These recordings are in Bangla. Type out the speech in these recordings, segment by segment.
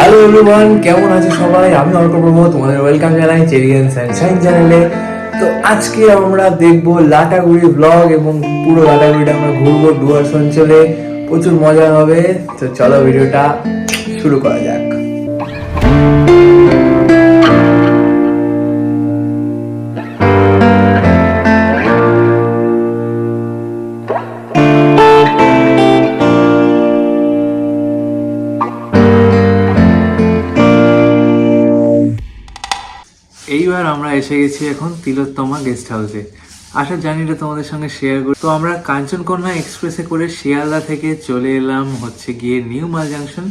হ্যালো এভরিওয়ান কেমন আছে সবাই? আমি অর্ক প্রভু তোমাদের ওয়েলকাম জানাই চেরিয়ান সানশাইন চ্যানেলে তো আজকে আমরা দেখব লাটাগুড়ি ব্লগ এবং পুরো লাটাগুড়িটা আমরা ঘুরবো ডুয়ার্স অঞ্চলে প্রচুর মজা হবে, তো চলো ভিডিওটা শুরু করা যাক। আমরা এসে গেছি এখন তিলোত্তমা গেস্ট হাউসে আসার জার্নিটা তোমাদের সঙ্গে শেয়ার করি। তো আমরা কাঞ্চনকন্যা এক্সপ্রেসে করে শিয়ালদা থেকে চলে এলাম হচ্ছে গিয়ে নিউ মাল জাংশন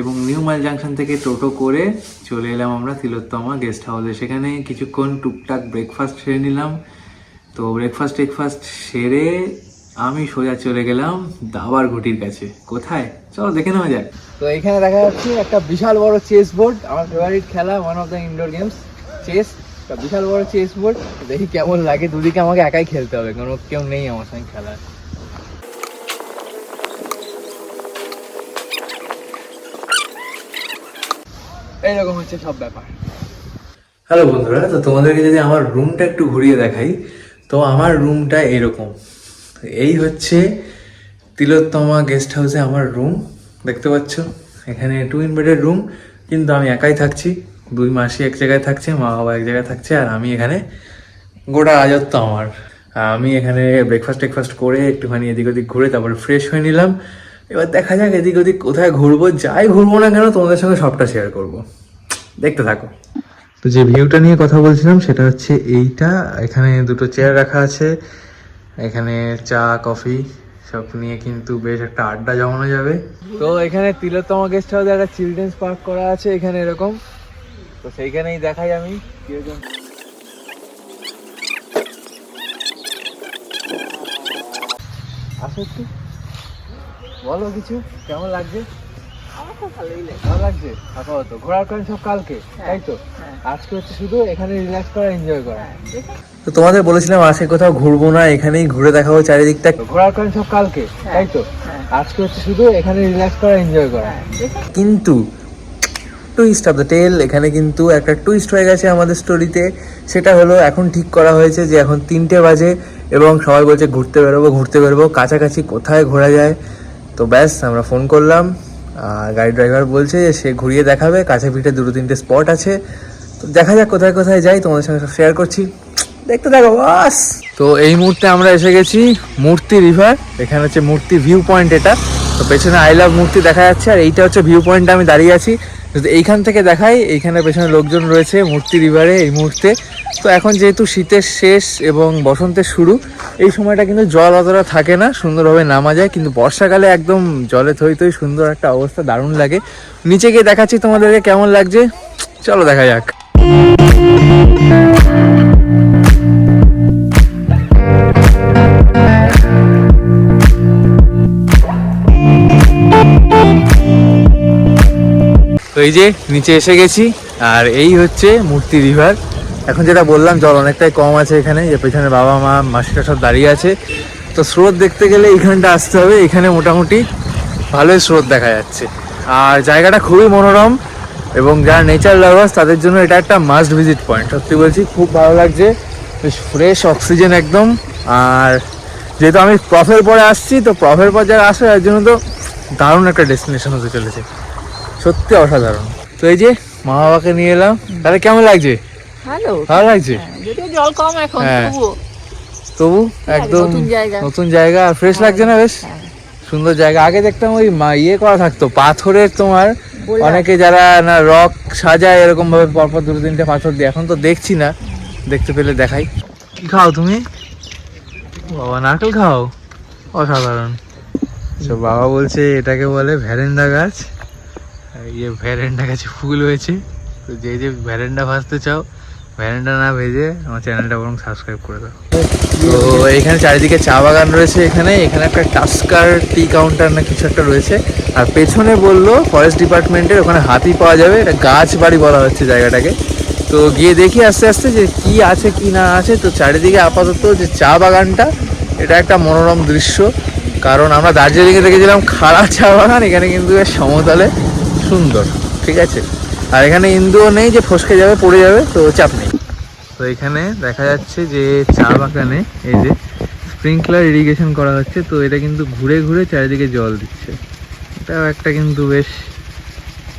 এবং নিউ মাল জাংশন থেকে টোটো করে চলে এলাম আমরা তিলোত্তমা গেস্ট হাউসে সেখানে কিছুক্ষণ টুকটাক ব্রেকফাস্ট সেরে নিলাম। তো ব্রেকফাস্ট টেকফাস্ট সেরে আমি সোজা চলে গেলাম দাবার ঘুটির কাছে। কোথায়? চলো দেখে নেওয়া যাক। তো এখানে দেখা যাচ্ছে একটা বিশাল বড় চেস বোর্ড আমার ফেভারিট খেলা one of the indoor games chess বিশাল বড় চেস বোর্ড দেখি কেমন লাগে। দুদিকে আমাকে একাই খেলতে হবে কারণ কেউ নেই আমার সঙ্গে খেলার। এইরকম হচ্ছে সব ব্যাপার। হ্যালো বন্ধুরা, তো তোমাদেরকে যদি আমার রুমটা একটু ঘুরিয়ে দেখাই, তো আমার রুমটা এরকম। এই হচ্ছে তিলোত্তমা গেস্ট হাউসে আমার রুম দেখতে পাচ্ছ? এখানে টুইন বেডের রুম কিন্তু আমি একাই থাকছি। দুই মাসি এক জায়গায় থাকছে মা বাবা এক জায়গায় থাকছে আর আমি এখানে গোটা রাজত্ব আমার। আমি এখানে ব্রেকফাস্ট টেকফাস্ট করে একটুখানি এদিক ওদিক ঘুরে তারপরে ফ্রেশ হয়ে নিলাম। এবার দেখা যাক এদিক ওদিক কোথায় ঘুরবো যাই ঘুরবো না কেন তোমাদের সঙ্গে সবটা শেয়ার করব। দেখতে থাকো। তো যে ভিউটা নিয়ে কথা বলছিলাম সেটা হচ্ছে এইটা। এখানে দুটো চেয়ার রাখা আছে। এখানে চা কফি সব নিয়ে কিন্তু বেশ একটা আড্ডা জমানো যাবে। তো এখানে তিলোত্তমা গেস্ট হাউসে একটা চিলড্রেন্স পার্ক করা আছে এখানে এরকম। তো সেইখানেই দেখাই আমি কীরকম আসো একটু। বলো কিছু কেমন লাগছে? আমার তো ভালো লাগছে? আপাতত ঘোরার কারণ সব কালকে তাই তো? হ্যাঁ। আজকে হচ্ছে শুধু এখানে রিল্যাক্স করা এনজয় করা। দেখো। তো তোমাদের বলেছিলাম আজকে কোথাও ঘুরবো না এখানেই ঘুরে দেখাবো চারিদিকটা। ঘোরার কারণ সব কালকে তাই তো? হ্যাঁ। আজকে হচ্ছে শুধু এখানে রিল্যাক্স করা এনজয় করা। কিন্তু টুইস্ট অফ দ্য টেল এখানে কিন্তু একটা টুইস্ট হয়ে গেছে আমাদের স্টোরিতে সেটা হলো, এখন ঠিক করা হয়েছে যে এখন তিনটে বাজে এবং সবাই বলছে, ঘুরতে বেরোবো ঘুরতে বেরোবো। কাছাকাছি কোথায় ঘোরা যায়? তো ব্যাস, আমরা ফোন করলাম। গাড়ি ড্রাইভার বলছে যে, সে ঘুরিয়ে দেখাবে। কাছে পিঠে দুটো তিনটে স্পট আছে। তো দেখা যাক কোথায় কোথায় যাই, তোমাদের সঙ্গে সব শেয়ার করছি। দেখতে থাকো, বাস! তো এই মুহূর্তে আমরা এসে গেছি মূর্তি রিভার এখানে হচ্ছে মূর্তি ভিউ পয়েন্ট এটা। তো পেছনে আই লাভ মূর্তি দেখা যাচ্ছে, আর এইটা হচ্ছে ভিউ পয়েন্টে আমি দাঁড়িয়ে আছি। যদি এইখান থেকে দেখাই, এইখানে পেছনে লোকজন রয়েছে মূর্তি রিভারে এই মুহূর্তে। তো এখন যেহেতু শীতের শেষ এবং বসন্তের শুরু, এই সময়টা কিন্তু জল অতটা থাকে না, সুন্দরভাবে নামা যায়, কিন্তু বর্ষাকালে একদম জলে থই থই সুন্দর একটা অবস্থা, দারুণ লাগে। নিচে গিয়ে দেখাচ্ছি তোমাদেরকে কেমন লাগছে। চলো দেখা যাক। তো এই যে নিচে এসে গেছি, আর এই হচ্ছে মূর্তি রিভার। এখন যেটা বললাম, জল অনেকটাই কম আছে এখানে, যে পেছনে বাবা মা, মাসিরা সব দাঁড়িয়ে আছে। তো স্রোত দেখতে গেলে এইখানটা আসতে হবে, এখানে মোটামুটি ভালোই স্রোত দেখা যাচ্ছে। আর জায়গাটা খুবই মনোরম, এবং যারা নেচার লাভার্স তাদের জন্য এটা একটা মাস্ট ভিজিট পয়েন্ট সত্যি বলছি, খুব ভালো লাগছে, বেশ ফ্রেশ অক্সিজেন একদম। আর যেহেতু আমি প্রফের পরে আসছি, তো প্রফের পর যারা আসে তার জন্য তো দারুণ একটা ডেস্টিনেশন হতে চলেছে। সত্যি অসাধারণ। তো এই যে মা বাবাকে নিয়ে এলাম তাহলে কেমন লাগছে? ভালো। ভালো লাগছে? হ্যাঁ, যদিও জল কম এখন হ্যাঁ। তবু একদম নতুন জায়গা। আর ফ্রেশ লাগছে না বেশ? হ্যাঁ। সুন্দর জায়গা। আগে দেখতাম ওই মা- ইয়ে করা থাকতো পাথরের তোমার অনেকে যারা না রক সাজায় এরকম ভাবে পরপর দুটো তিনটে পাথর দিয়ে এখন তো দেখছি না। দেখতে পেলে দেখাই। কি খাও তুমি? বাবা নারকেল খাও? অসাধারণ। বাবা বলছে এটাকে বলে ভ্যারেন্ডা গাছ। ইয়ে ভ্যারেন্ডা গাছে ফুল হয়েছে। তো যে যে ভ্যারেন্ডা ভাজতে চাও ভ্যারেন্ডা না ভেজে আমার চ্যানেলটা বরং সাবস্ক্রাইব করে দাও। তো এখানে চারিদিকে চা বাগান রয়েছে এখানে। এখানে একটা টাস্কার টি কাউন্টার না কিছু একটা রয়েছে। আর পেছনে বলল ফরেস্ট ডিপার্টমেন্টের ওখানে হাতি পাওয়া যাবে। এটা গাছ বাড়ি বলা হচ্ছে জায়গাটাকে। তো গিয়ে দেখি আস্তে আস্তে যে কি আছে, কি না আছে। তো চারিদিকে আপাতত যে চা বাগানটা, এটা একটা মনোরম দৃশ্য। কারণ আমরা দার্জিলিংয়ে দেখেছিলাম খাড়া চা বাগান, এখানে কিন্তু সমতলে। সুন্দর, ঠিক আছে? আর এখানে ইন্দুও নেই যে ফসকে যাবে, পড়ে যাবে, তো চাপ নেই। তো এখানে দেখা যাচ্ছে যে চা বাগানে এই যে স্প্রিংকলার ইরিগেশন করা হচ্ছে, তো এটা কিন্তু ঘুরে ঘুরে চারিদিকে জল দিচ্ছে। এটাও একটা কিন্তু বেশ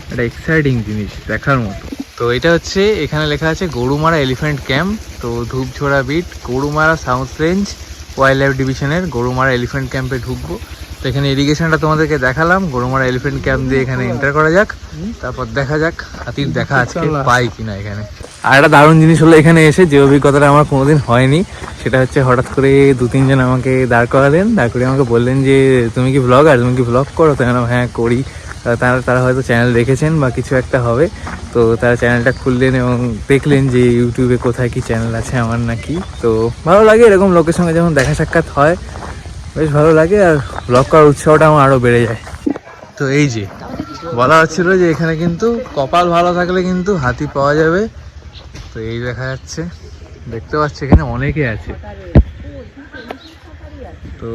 একটা এক্সাইটিং জিনিস দেখার মতো। তো এটা হচ্ছে, এখানে লেখা আছে গরুমারা এলিফ্যান্ট ক্যাম্প তো Dhupjhora beat Gorumara south range wild life ডিভিশনের গরুমারা এলিফ্যান্ট ক্যাম্পে ঢুকবো। তো এখানে ইরিগেশনটা তোমাদেরকে দেখালাম। গরুমারা এলিফেন্ট ক্যাম্প দিয়ে এখানে এন্টার করা যাক। তারপর দেখা যাক হাতির দেখা আজকে পাই কিনা এখানে। আর একটা দারুণ জিনিস হলো এখানে এসে যে অভিজ্ঞতাটা আমার কোনোদিন হয়নি সেটা হচ্ছে হঠাৎ করে দু তিনজন আমাকে দাঁড় করালেন। দাঁড় করে আমাকে বললেন যে তুমি কি ব্লগার তুমি কি ব্লগ করো? তো হ্যাঁ করি। তারা তারা হয়তো চ্যানেল দেখেছেন বা কিছু একটা হবে। তো তারা চ্যানেলটা খুললেন এবং দেখলেন যে ইউটিউবে কোথায় কি চ্যানেল আছে আমার নাকি। তো ভালো লাগে এরকম লোকের সঙ্গে যখন দেখা সাক্ষাৎ হয়। বেশ ভালো লাগে আর ব্লগ করার উৎসাহটা আমার আরও বেড়ে যায়। তো এই যে, বলা হচ্ছিল যে এখানে কিন্তু কপাল ভালো থাকলে কিন্তু হাতি পাওয়া যাবে। তো এই দেখা যাচ্ছে, দেখতে পাচ্ছি এখানে অনেকে আছে। তো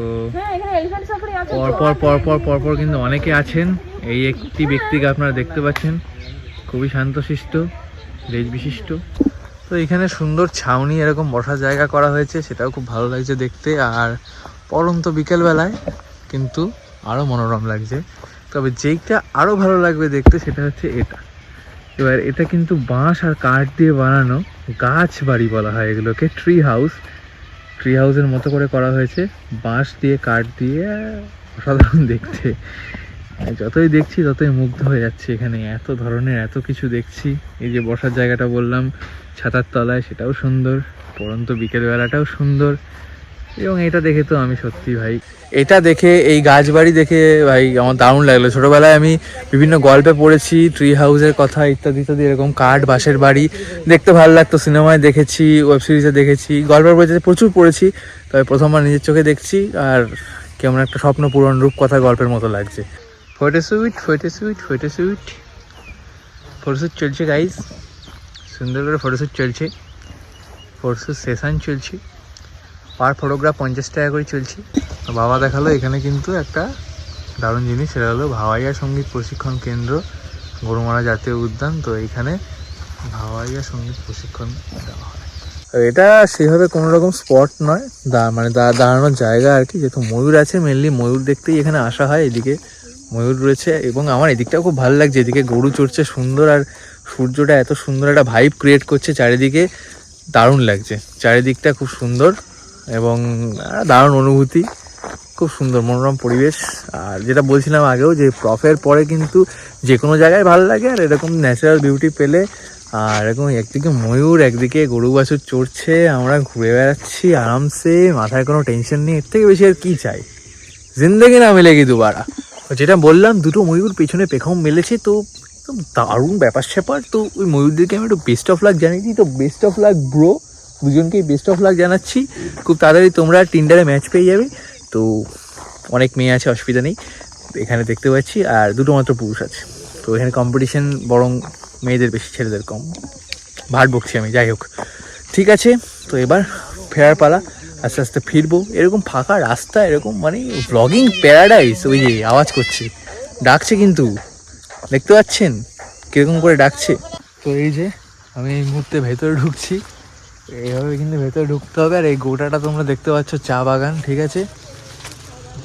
পরপর পরপর পরপর কিন্তু অনেকে আছেন। এই একটি ব্যক্তিকে আপনারা দেখতে পাচ্ছেন। খুবই শান্তশিষ্ট লেজ বিশিষ্ট তো এখানে সুন্দর ছাউনি এরকম বসার জায়গা করা হয়েছে, সেটাও খুব ভালো লাগছে দেখতে। আর পরন্ত বিকেলবেলায়, কিন্তু আরও মনোরম লাগছে। তবে যেইটা আরও ভালো লাগবে দেখতে সেটা হচ্ছে এটা। এবার এটা কিন্তু বাঁশ আর কাঠ দিয়ে বানানো গাছ বাড়ি বলা হয় এগুলোকে ট্রি হাউস ট্রি হাউসের মতো করে করা হয়েছে, বাঁশ দিয়ে, কাঠ দিয়ে, অসাধারণ দেখতে। যতই দেখছি ততই মুগ্ধ হয়ে যাচ্ছে এখানে, এত ধরনের এত কিছু দেখছি। এই যে বসার জায়গাটা বললাম, ছাতার তলায় সেটাও সুন্দর পরন্ত বিকেলবেলাটাও সুন্দর। এবং এটা দেখে তো আমি সত্যি ভাই। এটা দেখে এই গাছ বাড়ি দেখে ভাই আমার দারুণ লাগল। ছোটবেলায় আমি বিভিন্ন গল্পে পড়েছি ট্রি হাউসের কথা ইত্যাদি ইত্যাদি এরকম কাঠ বাঁশের বাড়ি। দেখতে ভালো লাগতো সিনেমায় দেখেছি ওয়েব সিরিজে দেখেছি গল্পের বইতে প্রচুর পড়েছি তবে প্রথমবার নিজের চোখে দেখছি আর কেমন একটা স্বপ্ন পূরণ রূপ কথা গল্পের মতো লাগছে। Photo suite photo suite photo suite photoshoot চলছে গাইজ সুন্দর করে ফটোশ্যুট চলছে। ফটোশ্যুট সেশন চলছে। পার ফটোগ্রাফ পঞ্চাশ টাকা করে চলছে। বাবা দেখাল এখানে কিন্তু একটা দারুণ জিনিস, সেটা হলো ভাওয়াইয়া সংগীত প্রশিক্ষণ কেন্দ্র, গরুমারা জাতীয় উদ্যান। তো এইখানে ভাওয়াইয়া সংগীত প্রশিক্ষণ দেওয়া হয়। এটা সেভাবে কোনো রকম স্পট নয়। দা মানে দাঁড়ানোর জায়গা আর কি, যেহেতু ময়ূর আছে মেনলি ময়ূর দেখতেই এখানে আসা হয়, এদিকে ময়ূর রয়েছে এবং আমার এদিকটাও খুব ভালো লাগছে, এদিকে গরু চড়ছে সুন্দর আর সূর্যটা এত সুন্দর একটা ভাইব ক্রিয়েট করছে, চারিদিকে দারুণ লাগছে, চারিদিকটা খুব সুন্দর। এবং দারুণ অনুভূতি, খুব সুন্দর মনোরম পরিবেশ। আর যেটা বলছিলাম আগেও যে প্রফের পরে কিন্তু যে কোনো জায়গায় ভালো লাগে, আর এরকম ন্যাচারাল বিউটি পেলে, আর এরকম একদিকে ময়ূর, একদিকে গরু বাছুর চড়ছে, আমরা ঘুরে বেড়াচ্ছি আরামসে, মাথায় কোনো টেনশন নেই, এর থেকে বেশি আর কী চাই? জিন্দগি না মিলেগি দুবারা। যেটা বললাম, দুটো ময়ূর পেছনে পেখম মেলেছে, তো দারুণ ব্যাপার স্যাপার তো ওই ময়ূরদেরকে আমি একটু বেস্ট অফ লাক জানিয়েছি তো বেস্ট অফ লাক ব্রো দুজনকেই বেস্ট অফ লাক জানাচ্ছি। খুব তাড়াতাড়ি তোমরা টিন্ডারে ম্যাচ পেয়ে যাবে। তো অনেক মেয়ে আছে, অসুবিধা নেই। এখানে দেখতে পাচ্ছি, আর দুটো মাত্র পুরুষ আছে। তো এখানে কম্পিটিশন বরং মেয়েদের বেশি, ছেলেদের কম। ভাট বকছি আমি, যাই হোক। ঠিক আছে, তো এবার ফেরার পালা। আস্তে আস্তে ফিরবো। এরকম ফাঁকা রাস্তা, এরকম মানে ব্লগিং প্যারাডাইস ওই যে আওয়াজ করছে। ডাকছে কিন্তু। দেখতে পাচ্ছেন? কীরকম করে ডাকছে? তো এই যে আমি এই মুহূর্তে ভেতরে ঢুকছি। এইভাবে কিন্তু ভেতরে ঢুকতে হবে। আর এই গোটাটা তোমরা দেখতে পাচ্ছ চা বাগান ঠিক আছে?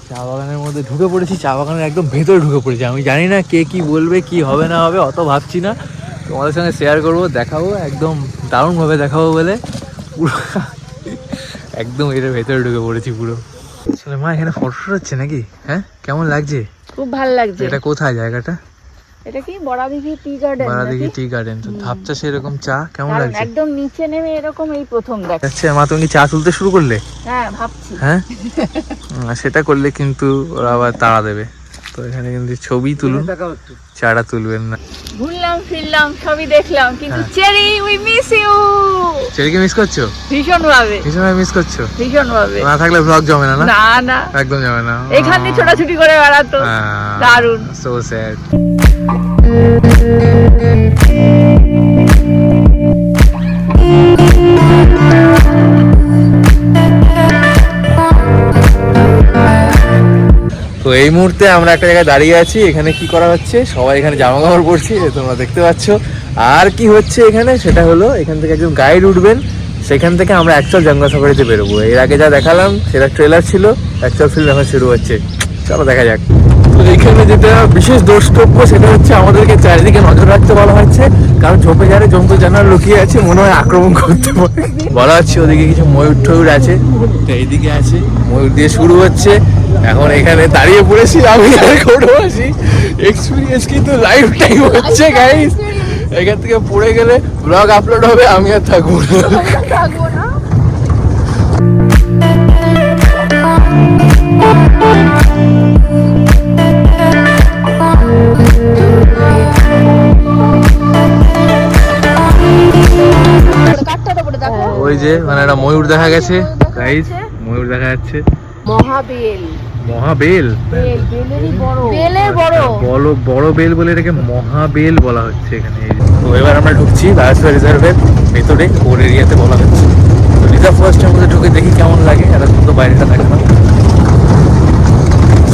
চা বাগানের মধ্যে ঢুকে পড়েছি। চা বাগানের একদম ভেতরে ঢুকে পড়েছি। আমি জানি না কে কি বলবে কি হবে না হবে অত ভাবছি না। তোমাদের সঙ্গে শেয়ার করব দেখাবো একদম দারুণভাবে দেখাবো বলে। পুরো একদম এর ভেতরে ঢুকে পড়েছি পুরো। আসলে মা এখানে ফটো হচ্ছে নাকি? হ্যাঁ? কেমন লাগছে? খুব ভালো লাগছে। এটা কোথায় জায়গাটা? এটা কি বড়াদিঘি টি গার্ডেন বারাদিঘি টি গার্ডেন। তো ধাপচা সেরকম চা? কেমন লাগছে? একদম নিচে নেমে এরকম এই প্রথম দেখ। আচ্ছা মা তুমি কি চা তুলতে শুরু করলে? হ্যাঁ ভাবছি। হ্যাঁ? সেটা করলে কিন্তু ওরা আবার তাড়া দেবে। তো এখানে কিন্তু ছবি তুলুন। চাটা তুলবেন না। ঘুরলাম ফিরলাম সবই দেখলাম। কিন্তু হ্যাঁ। চেরি উই মিস ইউ চেরিকে মিস করছ? ভীষণ ভাবে ভীষণ মিস করছ? ভীষণ ভাবে না থাকলে ব্লগ জমে না না? না একদম জমে না। এখান ছোটাছুটি করে বেড়াতো। দারুণ। সো স্যাড তো এই মুহূর্তে আমরা একটা জায়গায় দাঁড়িয়ে আছি, এখানে কি করা হচ্ছে? সবাই এখানে জামা কাপড় পরছি তোমরা দেখতে পাচ্ছ। আর কি হচ্ছে এখানে? সেটা হলো, এখান থেকে একজন গাইড উঠবেন। সেখান থেকে আমরা অ্যাকচুয়াল জঙ্গল সাফারিতে বেরোবো। এর আগে যা দেখালাম, সেটা ট্রেলার ছিল। অ্যাকচুয়াল ফিল্ম এখন শুরু হচ্ছে। চলো দেখা যাক। এখানে যেটা বিশেষ দ্রষ্টব্য, সেটা হচ্ছে আমাদেরকে চারিদিকে নজর রাখতে বলা হচ্ছে কারণ ঝোপে যারে জন্তু জানার লুকিয়ে আছে, মনে হয় আক্রমণ করতে পারে। বলা হচ্ছে ওদিকে কিছু ময়ূর টয়ূর আছে। এইদিকে আছে, ময়ূর দিয়ে শুরু হচ্ছে। এখন এখানে দাঁড়িয়ে পড়েছি, আমি আর আছি এক্সপিরিয়েন্স কিন্তু লাইফ টাইম হচ্ছে গাইস এখান থেকে পড়ে গেলে ব্লগ আপলোড হবে আমি আর থাকব না। ওই যে মানে একটা ময়ূর দেখা গেছে। গাইস ময়ূর দেখা যাচ্ছে। মহাবেল। মহাবেল? বড়। বেলের বড়। বেল বলে এটাকে মহাবেল বলা হচ্ছে এখানে। তো এবার আমরা ঢুকছি বায়োস্ফিয়ার রিজার্ভের ভেতরে কোর এরিয়াতে বলা হচ্ছে। তো রিজার্ভ ফার্স্টের মধ্যে ঢুকে দেখি কেমন লাগে এতক্ষণ তো বাইরেটা থাকে না।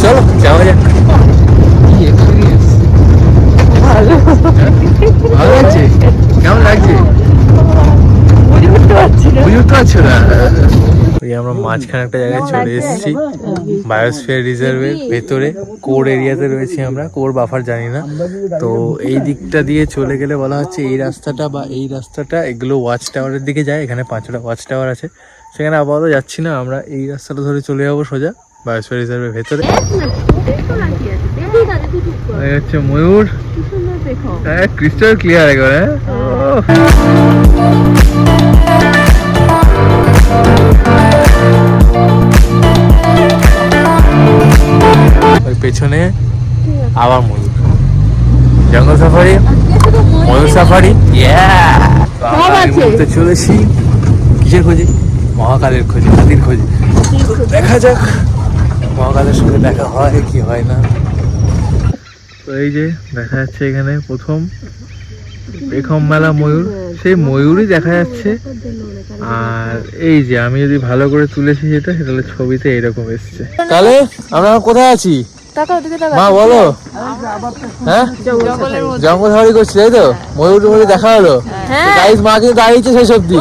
চলো যাওয়া যাক। কি এক্সপিরিয়েন্স ভালো। ভালো। লাগছে কেমন লাগছে বুঝে পারছি না। ওই আমরা মাঝখানে একটা জায়গায় চলে এসেছি বায়োস্ফিয়ার রিজার্ভের ভেতরে কোর এরিয়াতে রয়েছি আমরা কোর বাফার জানি না। তো এই দিকটা দিয়ে চলে গেলে বলা হচ্ছে এই রাস্তাটা বা এই রাস্তাটা এগুলো ওয়াচ টাওয়ারের দিকে যায় এখানে পাঁচটা ওয়াচ টাওয়ার আছে। সেখানে আপাতত যাচ্ছি না আমরা এই রাস্তাটা ধরে চলে যাব সোজা বায়োস্ফিয়ার রিজার্ভের ভেতরে। হচ্ছে ময়ূর। হ্যাঁ ক্রিস্টাল ক্লিয়ার একবার হ্যাঁ। ওহ। ওই পেছনে আবার ময়ূর। জঙ্গল সাফারি ময়ূর সাফারি আছে। চলেছি। কিসের খোঁজে? মহাকালের খোঁজে হাতির খোঁজে। দেখা যাক মহাকালের সঙ্গে দেখা হয় কি হয় না। তো এই যে দেখা যাচ্ছে এখানে প্রথম পেখম মেলা ময়ূর সেই ময়ূরই দেখা যাচ্ছে। আর এই যে আমি যদি ভালো করে তুলেছি যেটা সেটা ছবিতে এরকম এসছে। তাহলে আমরা কোথায় আছি? মা বলো। হ্যাঁ? জঙ্গল সাফারি করছি তাই তো? ময়ূর ময়ূর দেখা হলো। হ্যাঁ। গাইস মা কিন্তু দাঁড়িয়েছে সেই সবজি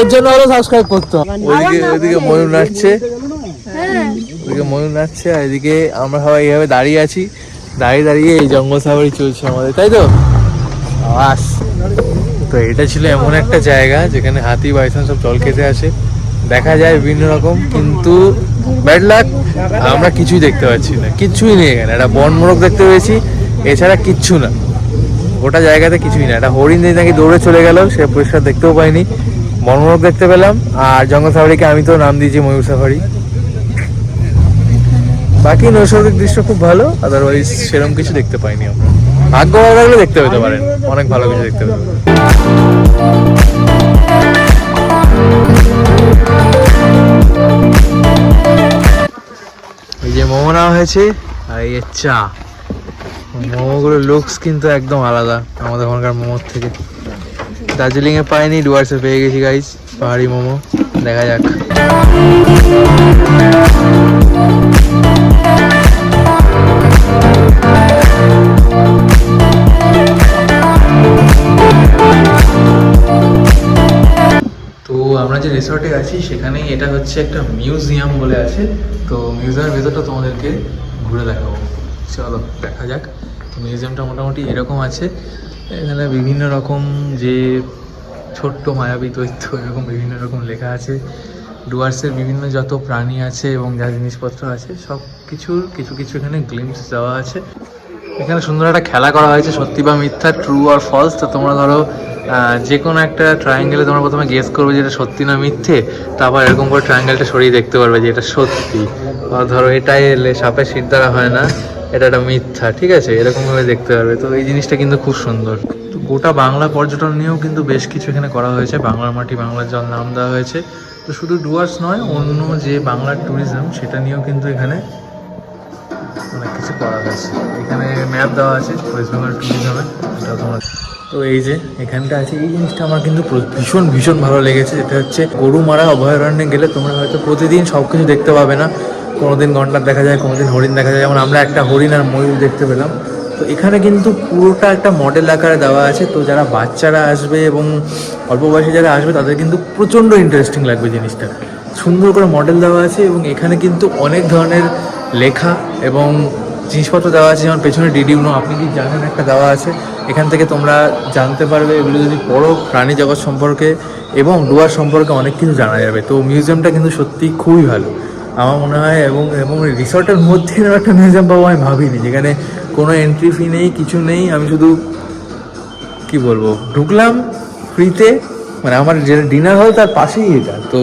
এর জন্য হলো সাবস্ক্রাইব করতে ওইদিকে ওইদিকে ময়ূর নাচছে। হ্যাঁ। ওইদিকে ময়ূর নাচছে আর এদিকে আমরা সবাই এইভাবে দাঁড়িয়ে আছি। দাঁড়িয়ে দাঁড়িয়ে এই জঙ্গল সাফারি চলছে আমাদের তাই তো? আস। তো এটা ছিল এমন একটা জায়গা যেখানে হাতি, বাইসন সব জল খেতে আসে। দেখা যায় বিভিন্ন রকম, কিন্তু ব্যাড লাক আমরা কিছুই দেখতে পাচ্ছি না। কিচ্ছুই নেই এখানে। একটা বন মোরগ দেখতে পেয়েছি, এছাড়া কিচ্ছু না। গোটা জায়গাতে কিছুই না। একটা হরিণ দিয়ে নাকি দৌড়ে চলে গেল, সে পরিষ্কার দেখতেও পাইনি। বনমোরগ দেখতে পেলাম, আর জঙ্গল সাফারিকে আমি তো নাম দিয়েছি ময়ূর সাফারি। বাকি নৈসর্গিক দৃশ্য খুব ভালো আদারওয়াইজ সেরকম কিছু দেখতে পাইনি আমরা। ভাগ্য ভালো লাগলে দেখতে পেতে পারেন। অনেক ভালো কিছু দেখতে পেতে পারেন। এই যে মোমো নেওয়া হয়েছে, আর এই চা। মোমোগুলোর লুকস কিন্তু একদম আলাদা। আমাদের ওখানকার মোমোর থেকে। দার্জিলিং এ পাইনি, ডুয়ার্সে পেয়ে গেছি গাইজ পাহাড়ি মোমো। দেখা যাক। আমরা যে রিসর্টে আছি সেখানে এটা হচ্ছে একটা মিউজিয়াম বলে আছে। তো মিউজিয়ামের ভেতরটা তোমাদেরকে ঘুরে দেখাবো। চলো, দেখা যাক। তো মিউজিয়ামটা মোটামুটি এরকম আছে। এখানে বিভিন্ন রকম যে ছোট্ট মায়াবী দৈত্য এরকম বিভিন্ন রকম লেখা আছে। ডুয়ার্সের বিভিন্ন যত প্রাণী আছে এবং যা জিনিসপত্র আছে সব কিছুর কিছু কিছু এখানে গ্লিমস দেওয়া আছে। এখানে সুন্দর একটা খেলা করা হয়েছে, সত্যি বা মিথ্যা ট্রু আর ফলস তো তোমরা ধরো যে কোনো একটা ট্রায়াঙ্গেলে তোমরা প্রথমে গেস করবে যে এটা সত্যি না মিথ্যে তারপর এরকম করে ট্রায়াঙ্গেলটা সরিয়ে দেখতে পারবে যে এটা সত্যি। ধরো, এটাই এলে সাপের শীত দ্বারা হয় না, এটা একটা মিথ্যা, ঠিক আছে? এরকমভাবে দেখতে পারবে। তো এই জিনিসটা কিন্তু খুব সুন্দর। তো গোটা বাংলা পর্যটন নিয়েও কিন্তু বেশ কিছু এখানে করা হয়েছে। বাংলার মাটি, বাংলার জল নাম দেওয়া হয়েছে। তো শুধু ডুয়ার্স নয়, অন্য যে বাংলার ট্যুরিজম সেটা নিয়েও কিন্তু এখানে অনেক কিছু করা হয়েছে। এখানে ম্যাপ দেওয়া আছে ওয়েস্ট বেঙ্গল ট্যুরিজমে এটা তোমার তো এই যে, এখানটা আছে, এই জিনিসটা আমার কিন্তু ভীষণ ভীষণ ভালো লেগেছে। যেটা হচ্ছে গরুমারা অভয়ারণ্যে গেলে তোমরা হয়তো প্রতিদিন সব কিছু দেখতে পাবে না। কোনোদিন গন্ডার দেখা যায়, কোনোদিন হরিণ দেখা যায়। যেমন আমরা একটা হরিণ আর ময়ূর দেখতে পেলাম। তো এখানে কিন্তু পুরোটা একটা মডেল আকারে দেওয়া আছে। তো যারা বাচ্চারা আসবে এবং অল্প বয়সে যারা আসবে, তাদের কিন্তু প্রচণ্ড ইন্টারেস্টিং লাগবে জিনিসটা। সুন্দর করে মডেল দেওয়া আছে এবং এখানে কিন্তু অনেক ধরনের লেখা এবং জিনিসপত্র দেওয়া আছে, যেমন পেছনে ডিডিউনো আপনি কি জানেন একটা দেওয়া আছে? এখান থেকে তোমরা জানতে পারবে, এগুলো যদি পড়ো প্রাণী জগৎ সম্পর্কে এবং ডুয়ার সম্পর্কে অনেক কিছু জানা যাবে। তো মিউজিয়ামটা কিন্তু সত্যি খুবই ভালো। আমার মনে হয় এবং এবং রিসর্টের মধ্যে একটা মিউজিয়াম পাবো আমি ভাবিনি, যেখানে কোনো এন্ট্রি ফি নেই, কিছু নেই, আমি শুধু কি বলব, ঢুকলাম ফ্রিতে মানে আমার যে ডিনার হল তার পাশেই এটা, তো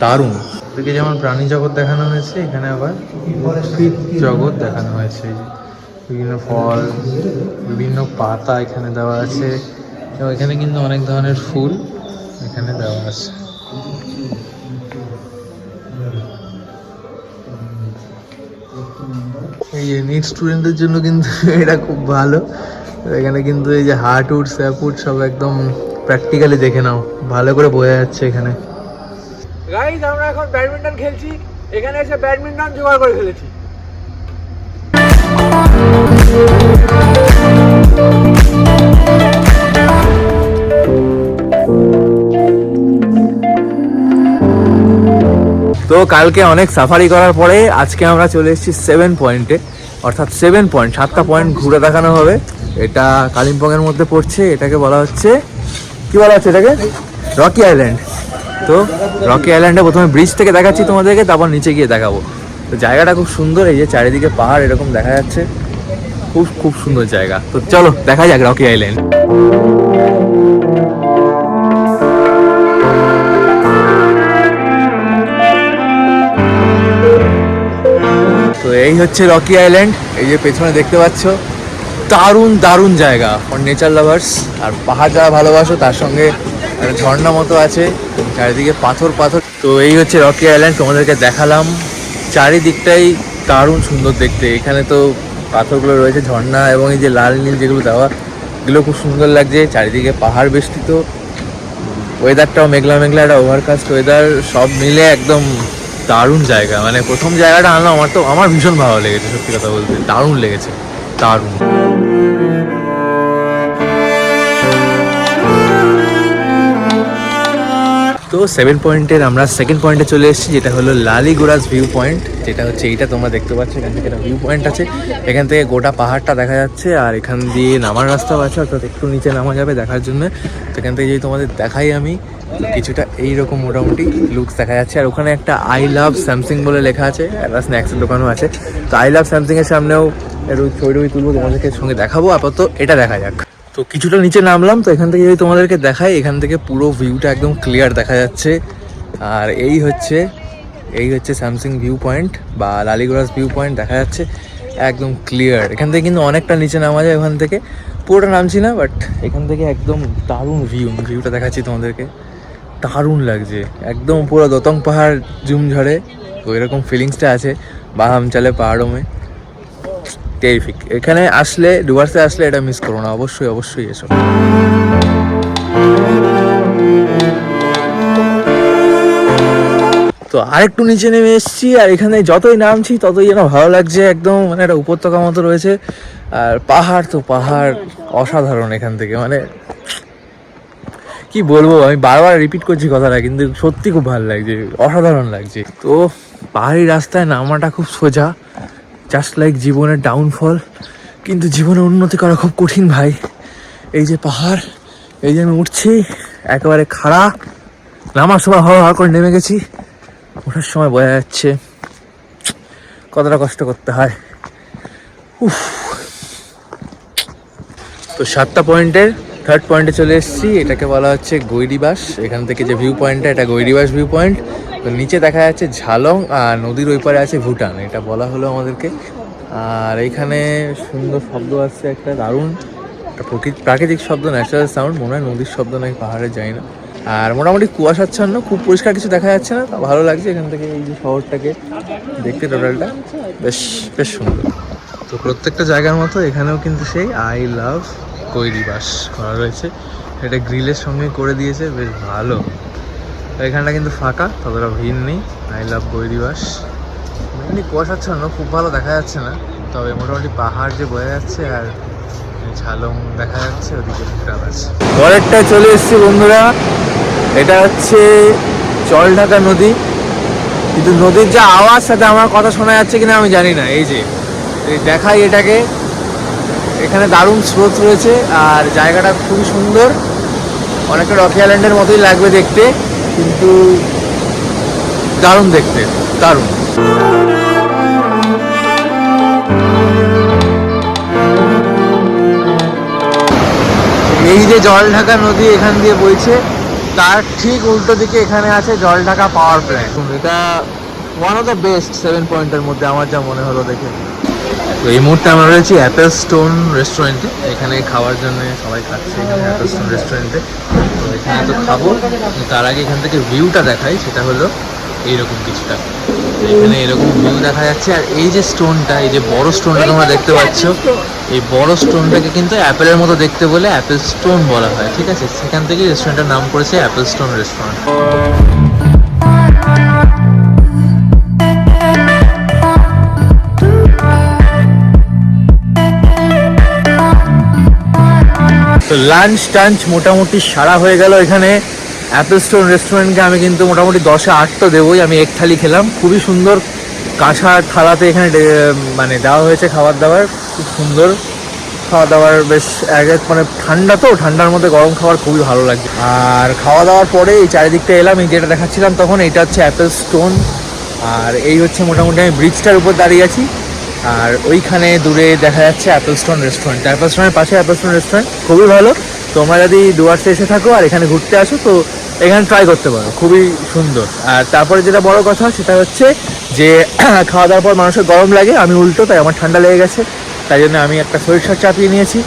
দারুণ। ওদিকে যেমন প্রাণী জগৎ দেখানো হয়েছে, এখানে আবার উদ্ভিদ জগৎ দেখানো হয়েছে। বিভিন্ন ফল, বিভিন্ন পাতা এখানে দেওয়া আছে। এবং এখানে কিন্তু অনেক ধরনের ফুল এখানে দেওয়া আছে। এই নিট স্টুডেন্টদের জন্য কিন্তু এটা খুব ভালো। এখানে কিন্তু এই যে হার্ট উড স্যাপুড সব একদম প্র্যাকটিক্যালি দেখে নাও। ভালো করে বোঝা যাচ্ছে এখানে। গাইজ আমরা এখন ব্যাডমিন্টন খেলছি। এখানে এসে ব্যাডমিন্টন জোগাড় করে ফেলেছি। তো কালকে অনেক সাফারি করার পরে আজকে আমরা চলে এসেছি সেভেন পয়েন্টে অর্থাৎ সেভেন পয়েন্ট সাতটা পয়েন্ট ঘুরে দেখানো হবে। এটা কালিম্পংয়ের মধ্যে পড়ছে। এটাকে বলা হচ্ছে, কি বলা হচ্ছে এটাকে? Rocky island. তো রকি আইল্যান্ডে প্রথমে ব্রিজ থেকে দেখাচ্ছি তোমাদেরকে, তারপর নিচে গিয়ে দেখাবো। তো জায়গাটা খুব সুন্দর, এই যে চারিদিকে পাহাড় এরকম দেখা যাচ্ছে। খুব খুব সুন্দর জায়গা। তো চলো, দেখা যাক রকি আইল্যান্ড। তো এই হচ্ছে রকি আইল্যান্ড, এই যে পেছনে দেখতে পাচ্ছ। দারুণ দারুণ জায়গা ফর নেচার লাভার্স আর পাহাড় যারা ভালোবাসো, তার সঙ্গে একটা ঝর্ণা মতো আছে। চারিদিকে পাথর পাথর। তো এই হচ্ছে রকি আইল্যান্ড, তোমাদেরকে দেখালাম। চারিদিকটাই দারুণ সুন্দর দেখতে। এখানে তো পাথরগুলো রয়েছে, ঝর্ণা এবং এই যে লাল নীল যেগুলো দেওয়া, এগুলো খুব সুন্দর লাগছে। চারিদিকে পাহাড় বেষ্টিত। ওয়েদারটাও মেঘলা মেঘলা, একটা ওভারকাস্ট ওয়েদার সব মিলে একদম দারুণ জায়গা। মানে প্রথম জায়গাটা আনলাম, আমার তো, আমার ভীষণ ভালো লেগেছে, সত্যি কথা বলতে। দারুণ লেগেছে, দারুণ। তো সেভেন পয়েন্টের আমরা সেকেন্ড পয়েন্টে চলে এসেছি, যেটা হলো লালিগোড়াস ভিউ পয়েন্ট যেটা হচ্ছে এইটা তোমরা দেখতে পাচ্ছ, এখান থেকে একটা ভিউ পয়েন্ট আছে। এখান থেকে গোটা পাহাড়টা দেখা যাচ্ছে, আর এখান দিয়ে নামার রাস্তাও আছে, অর্থাৎ একটু নিচে নামা যাবে দেখার জন্য। তো এখান থেকে যদি তোমাদের দেখাই আমি, কিছুটা এইরকম মোটামুটি লুকস দেখা যাচ্ছে। আর ওখানে একটা আই লাভ স্যামসিং বলে লেখা আছে একটা স্ন্যাক্সের দোকানও আছে। তো আই লাভ স্যামসিংয়ের সামনেও একটু ছবি টবি তুলবো, তোমাদেরকে সঙ্গে দেখাবো। আপাতত এটা দেখা যাক। তো কিছুটা নিচে নামলাম, তো এখান থেকে যদি তোমাদেরকে দেখাই, এখান থেকে পুরো ভিউটা একদম ক্লিয়ার দেখা যাচ্ছে। আর এই হচ্ছে এই হচ্ছে স্যামসাং ভিউ পয়েন্ট বা লালিগোড়াস ভিউ পয়েন্ট দেখা যাচ্ছে একদম ক্লিয়ার এখান থেকে কিন্তু অনেকটা নিচে নামা যায় ওখান থেকে। পুরোটা নামছি না বাট এখান থেকে একদম দারুণ ভিউ ভিউটা দেখাচ্ছি তোমাদেরকে। দারুণ লাগছে, একদম পুরো দতং পাহাড়, জুম ঝরে তো এরকম ফিলিংসটা আছে বাহাম চালে পাহাড়মে টেরিফিক এখানে আসলে ডুয়ার্সে আসলে এটা মিস করো না। অবশ্যই অবশ্যই এসো। তো আরেকটু নিচে নেমে এসেছি, আর এখানে যতই নামছি, ততই যেন ভালো লাগছে। একদম মানে একটা উপত্যকা মতো রয়েছে। আর পাহাড় তো, পাহাড় অসাধারণ এখান থেকে। মানে কি বলব, আমি বারবার রিপিট করছি কথাটা, কিন্তু সত্যি খুব ভালো লাগছে, অসাধারণ লাগছে। তো পাহাড়ি রাস্তায় নামাটা খুব সোজা। জাস্ট লাইক জীবনের ডাউনফল কিন্তু জীবনে উন্নতি করা খুব কঠিন ভাই। এই যে পাহাড়, এই যে আমি উঠছি, একেবারে খাড়া। নামার সময় হওয়া হওয়া করে নেমে গেছি। ওঠার সময় বোঝা যাচ্ছে কতটা কষ্ট করতে হয়। উফ। তো সাতটা পয়েন্টের থার্ড পয়েন্টে চলে এসেছি। এটাকে বলা হচ্ছে গৈরিবাস। এখান থেকে যে ভিউ পয়েন্টটা এটা গৈরিবাস ভিউ পয়েন্ট তো নিচে দেখা যাচ্ছে ঝালং আর নদীর ওই পারে আছে ভুটান, এটা বলা হলো আমাদেরকে। আর এইখানে সুন্দর শব্দ আসছে একটা দারুণ প্রাকৃতিক শব্দ ন্যাচারাল সাউন্ড মনে হয় নদীর শব্দ নাকি পাহাড়ে যাই না। আর মোটামুটি কুয়াশাচ্ছন্ন, খুব পরিষ্কার কিছু দেখা যাচ্ছে না, তা ভালো লাগছে এখান থেকে এই যে শহরটাকে দেখতে টোটালটা। বেশ বেশ সুন্দর। তো প্রত্যেকটা জায়গার মতো এখানেও কিন্তু সেই আই লাভ কৈরিবাস করা রয়েছে। এটা গ্রিলের সঙ্গে করে দিয়েছে, বেশ ভালো। এখানটা কিন্তু ফাঁকা, ততটা ভিড় নেই। আই লাভ বৈরিবাস। এমনি কুয়াশাচ্ছন্ন, খুব ভালো দেখা যাচ্ছে না। তবে মোটামুটি পাহাড় যে বয়ে যাচ্ছে আর ঝালং দেখা যাচ্ছে, ওদিকে গ্রাম আছে। পরেরটা চলে এসছি বন্ধুরা। এটা হচ্ছে জল ঢাকা নদী। কিন্তু নদীর যে আওয়াজ, সাথে আমার কথা শোনা যাচ্ছে কিনা আমি জানি না। এই যে দেখাই এটাকে। এখানে দারুণ স্রোত রয়েছে, আর জায়গাটা খুবই সুন্দর। অনেকটা রকি আইল্যান্ডের মতোই লাগবে দেখতে। কিন্তু দারুণ দেখতে দারুণ। এই যে জল ঢাকা নদী এখান দিয়ে বইছে তার ঠিক উল্টো দিকে এখানে আছে জল ঢাকা পাওয়ার প্ল্যান্ট এটা one of the best seven পয়েন্টের মধ্যে আমার যা মনে হলো দেখে। তো এই মুহূর্তে আমরা রয়েছি অ্যাপেল স্টোন রেস্টুরেন্টে এখানে খাওয়ার জন্য সবাই খাচ্ছে এখানে অ্যাপেল স্টোন রেস্টুরেন্টে তো এখানে তো খাব। তার আগে এখান থেকে ভিউটা দেখাই সেটা হলো এইরকম কিছুটা। এখানে এরকম ভিউ দেখা যাচ্ছে। আর এই যে স্টোনটা এই যে বড় স্টোনটা তোমরা দেখতে পাচ্ছ এই বড় স্টোনটাকে কিন্তু অ্যাপেলের মতো দেখতে বলে অ্যাপেল স্টোন বলা হয় ঠিক আছে? সেখান থেকে রেস্টুরেন্টের নাম করেছে অ্যাপেল স্টোন রেস্টুরেন্ট তো লাঞ্চ টাঞ্চ মোটামুটি সারা হয়ে গেল এখানে। অ্যাপেল স্টোন রেস্টুরেন্টকে আমি কিন্তু মোটামুটি দশে আট তো দেবোই, আমি এক থালি খেলাম। খুবই সুন্দর কাঁসার থালাতে এখানে মানে দেওয়া হয়েছে খাবার দাবার। খুব সুন্দর খাওয়া দাওয়ার বেশ এক মানে ঠান্ডা তো, ঠান্ডার মধ্যে গরম খাবার খুবই ভালো লাগছে আর খাওয়া দাওয়ার পরে এই চারিদিকটা এলাম, এই যেটা দেখাচ্ছিলাম তখন, এটা হচ্ছে অ্যাপেল স্টোন আর এই হচ্ছে মোটামুটি আমি ব্রিজটার উপর দাঁড়িয়ে আছি। আর ওইখানে দূরে দেখা যাচ্ছে অ্যাপেল স্টোন রেস্টুরেন্ট। অ্যাপেল স্টোনের পাশে অ্যাপেল স্টোন রেস্টুরেন্ট, খুবই ভালো। তোমরা যদি ডুয়ার্সে এসে থাকো আর এখানে ঘুরতে আসো, তো এখানে ট্রাই করতে পারো, খুবই সুন্দর। আর তারপরে যেটা বড় কথা, সেটা হচ্ছে যে খাওয়া দাওয়ার পর মানুষের গরম লাগে, আমি উল্টো, তাই আমার ঠান্ডা লেগে গেছে। তাই জন্য আমি একটা সরিষার চাপিয়ে নিয়েছি।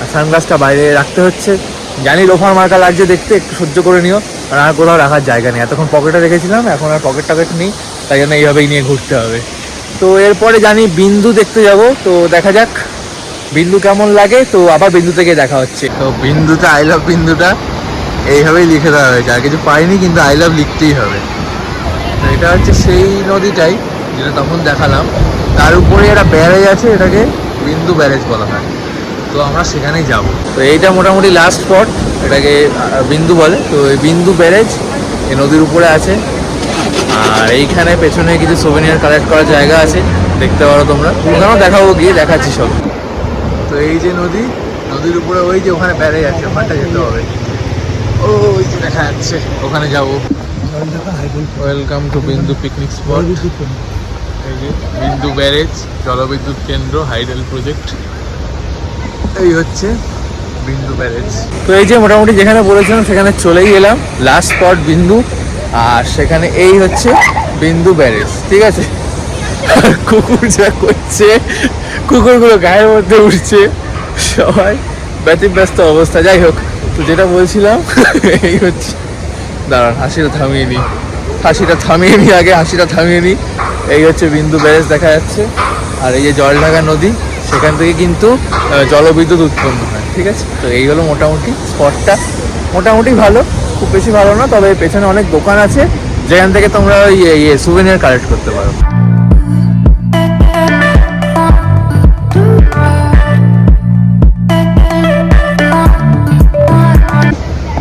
আর সানগ্লাসটা বাইরে রাখতে হচ্ছে। জানি লোফার মার্কা লাগছে দেখতে, একটু সহ্য করে নিও। আর আর কোথাও রাখার জায়গা নেই। এতক্ষণ পকেটে রেখেছিলাম, এখন আর পকেট টকেট নেই। তাই জন্য এইভাবেই নিয়ে ঘুরতে হবে। তো এরপরে জানি বিন্দু দেখতে যাব। তো দেখা যাক বিন্দু কেমন লাগে। তো আবার বিন্দু থেকে দেখা হচ্ছে। তো বিন্দুটা আই লাভ বিন্দুটা এইভাবেই লিখে দেওয়া হয়েছে। আর কিছু পাইনি কিন্তু আই লাভ লিখতেই হবে। তো এটা হচ্ছে সেই নদীটাই যেটা তখন দেখালাম। তার উপরে একটা ব্যারেজ আছে এটাকে বিন্দু ব্যারেজ বলা হয়। তো আমরা সেখানেই যাব। তো এইটা মোটামুটি লাস্ট স্পট এটাকে বিন্দু বলে। তো এই বিন্দু ব্যারেজ এই নদীর উপরে আছে। আর এইখানে পেছনে কিছু সোভেনিয়ার কালেক্ট করার জায়গা আছে, দেখতে পারো তোমরা। ওখানেও দেখাবো, গিয়ে দেখাচ্ছি সব। তো এই যে নদী, নদীর উপরে ওই যে ওখানে ব্যারেজ আছে, ওখানটা যেতে হবে। ও, ওই যে দেখা যাচ্ছে, ওখানে যাব। Welcome to Bindu picnic spot Bindu barrage জলবিদ্যুৎ কেন্দ্র হাইডেল এই হচ্ছে বিন্দু তো এই যে মোটামুটি যেখানে বলেছিলাম, সেখানে চলেই এলাম। লাস্ট স্পট বিন্দু আর সেখানে এই হচ্ছে বিন্দু ব্যারেজ, ঠিক আছে? কুকুর যা করছে, কুকুরগুলো গায়ের মধ্যে উঠছে সবাই ব্যতিব্যস্ত অবস্থা। যাই হোক, তো যেটা বলছিলাম, এই হচ্ছে। দাঁড়ান, হাসিটা থামিয়ে নিই। হাসিটা থামিয়ে নিই আগে, হাসিটা থামিয়ে নিই। এই হচ্ছে বিন্দু ব্যারেজ দেখা যাচ্ছে। আর এই যে জলঢাকা নদী, সেখান থেকে কিন্তু জলবিদ্যুৎ উৎপন্ন হয়, ঠিক আছে? তো এই হলো মোটামুটি স্পটটা মোটামুটি ভালো, খুব বেশি ভালো না, তবে পেছনে অনেক দোকান আছে, যেখান থেকে তোমরা ওই ইয়ে সুভেনিয়ার কালেক্ট করতে পারো।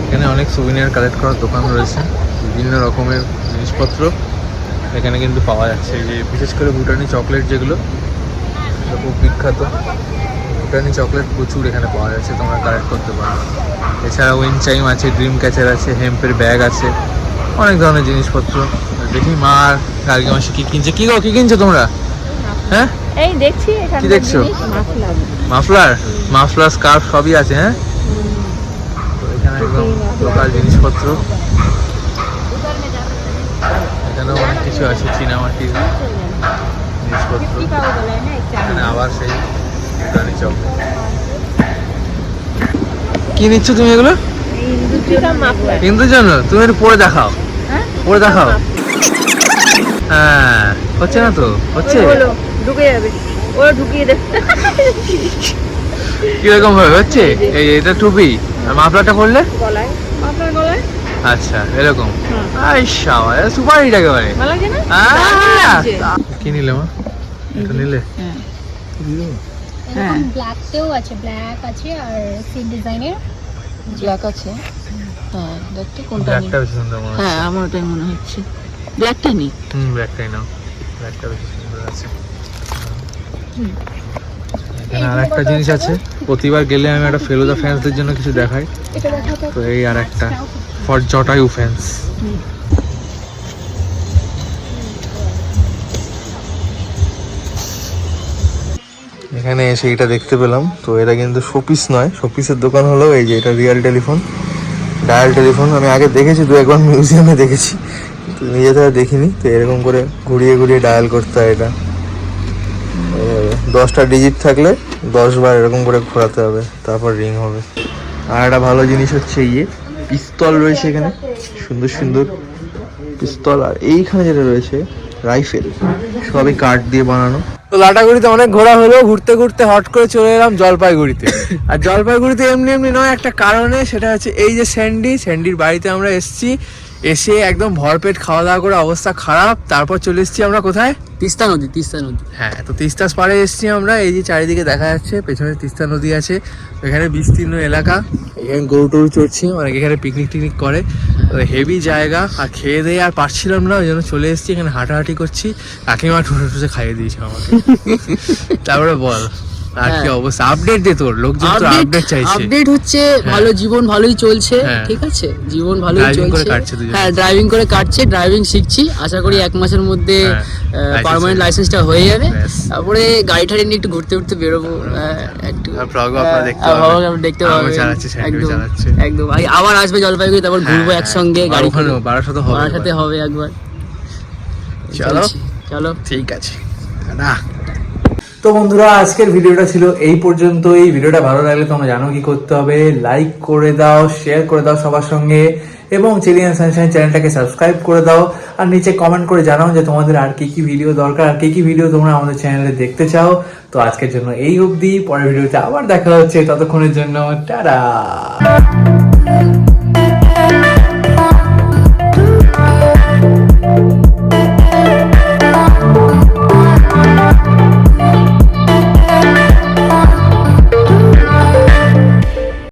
এখানে অনেক সুভিনিয়ার কালেক্ট করার দোকান রয়েছে, বিভিন্ন রকমের জিনিসপত্র। এখানে কিন্তু পাওয়া যাচ্ছে যে, বিশেষ করে ভুটানি চকলেট যেগুলো খুব বিখ্যাত। ভুটানি চকলেট প্রচুর এখানে পাওয়া যাচ্ছে তোমরা কালেক্ট করতে পারো। এছাড়া উইন চাইম আছে ড্রিম ক্যাচার আছে হেম্পের ব্যাগ আছে অনেক ধরনের জিনিসপত্র। দেখি মা আর গার্গি মাসি কি কিনছে। কি গো কি কিনছো তোমরা? হ্যাঁ? এই দেখছি কি দেখছ? মাফলার। মাফলার? স্কার্ফ সবই আছে হ্যাঁ? এখানে একদম লোকাল জিনিসপত্র। এখানে অনেক কিছু আছে চীনামাটির জিনিসপত্র। এখানে আবার সেই কি নিচ্ছ তুমি এগুলো? কিন্তু জানো তুমি একটু পরে দেখাও। হ্যাঁ? পরে দেখাও। হ্যাঁ হচ্ছে না তো? হচ্ছে? ঢুকে যাবে ও ঢুকিয়ে দেবে কীরকম ভাবে হচ্ছে? এই এটা টুপি। আর মাফলারটা পরলে? গলায় আপনার গলায় আচ্ছা এরকম। আই শাবা সুপার হিট একেবারে। কি নিলে মা? এটা নিলে? হ্যাঁ। এরকম ব্ল্যাকতেও আছে ব্ল্যাক আছে আর ডিজাইনের ব্ল্যাক আছে? হ্যাঁ দেখতে কোনটা নিই? ব্ল্যাকটা বেশি সুন্দর মনে হ্যাঁ আমার ওটাই মনে হচ্ছে। ব্ল্যাকটা নি হুম ব্ল্যাকটাই নাও। ব্ল্যাকটা বেশি সুন্দর আছে। এখানে আর একটা জিনিস আছে। প্রতিবার গেলে আমি একটা ফেলুদা ফ্যান্সদের জন্য কিছু দেখাই। তো তো এই আর একটা ফর জটায়ু ফ্যান্স এখানে এসে এটা দেখতে পেলাম। তো এটা কিন্তু শোপিস নয়, শোপিসের দোকান হলো এই যে এটা রিয়েল টেলিফোন ডায়াল টেলিফোন আমি আগে দেখেছি, দু একবার মিউজিয়ামে দেখেছি, কিন্তু নিজে থেকে দেখিনি। তো এরকম করে ঘুরিয়ে ঘুরিয়ে ডায়াল করতে হয় এটা। দশটা ডিজিট থাকলে দশ বার এরকম করে ঘোরাতে হবে, তারপর রিং হবে। আর একটা ভালো জিনিস হচ্ছে ইয়ে পিস্তল রয়েছে এখানে, সুন্দর সুন্দর পিস্তল। আর এইখানে যেটা রয়েছে রাইফেল সবই কাঠ দিয়ে বানানো। তো লাটাগুড়িতে অনেক ঘোরা হলো ঘুরতে ঘুরতে হট করে চলে এলাম জলপাইগুড়িতে। আর জলপাইগুড়িতে এমনি এমনি নয় একটা কারণে সেটা হচ্ছে এই যে স্যান্ডি স্যান্ডির বাড়িতে আমরা এসেছি এসে একদম ভরপেট খাওয়া দাওয়া করে অবস্থা খারাপ তারপর চলে এসেছি আমরা কোথায়? তিস্তা নদী তিস্তা নদী। হ্যাঁ তো তিস্তাস পাড়ে এসেছি আমরা এই যে চারিদিকে দেখা যাচ্ছে পেছনে তিস্তা নদী আছে এখানে বিস্তীর্ণ এলাকা এখানে গরু টরু চড়ছে অনেকে এখানে পিকনিক টিকনিক করে। হেভি জায়গা আর খেয়ে দিয়ে আর পারছিলাম না ওই জন্য চলে এসেছি এখানে হাঁটাহাঁটি করছি। কাকিমা ঠুসে ঠুসে খাইয়ে দিয়েছে আমাকে। তারপরে বল। আর কি হ্যাঁ। অবস্থা? আপডেট দে তোর লোকজন তো আপডেট চাইছে। আপডেট হচ্ছে ভালো জীবন ভালোই চলছে হ্যাঁ। ঠিক আছে? জীবন ভালোই চলছে। হ্যাঁ ড্রাইভিং করে কাটছে ড্রাইভিং শিখছি। আশা করি এক মাসের মধ্যে হ্যাঁ, পার্মানেন্ট লাইসেন্সটা হয়ে যাবে। তারপরে গাড়ি টাড়ি নিয়ে একটু ঘুরতে ঘুরতে বেরোবো। একটু দেখতে হ্যাঁ, স্যান্ডেল একদম একদম। আবার আসবে জলপাইগুড়ি তারপর ঘুরবো হ্যাঁ, একসঙ্গে গাড়ি বারাসাতে হবে সাথে হবে একবার। চলো। চলো। ঠিক আছে। টাটা। তো বন্ধুরা, আজকের ভিডিওটা ছিল এই পর্যন্ত এই ভিডিওটা ভালো লাগলে তোমরা জানো কি করতে হবে। লাইক করে দাও শেয়ার করে দাও সবার সঙ্গে। এবং চিলিয়ান সানশাইন চ্যানেলটাকে সাবস্ক্রাইব করে দাও। আর নিচে কমেন্ট করে জানাও যে তোমাদের আর কি কি ভিডিও দরকার, আর কি কি ভিডিও তোমরা আমাদের চ্যানেলে দেখতে চাও। তো আজকের জন্য এই অবধি। পরের ভিডিওতে আবার দেখা হচ্ছে। ততক্ষণের জন্য, টাটা!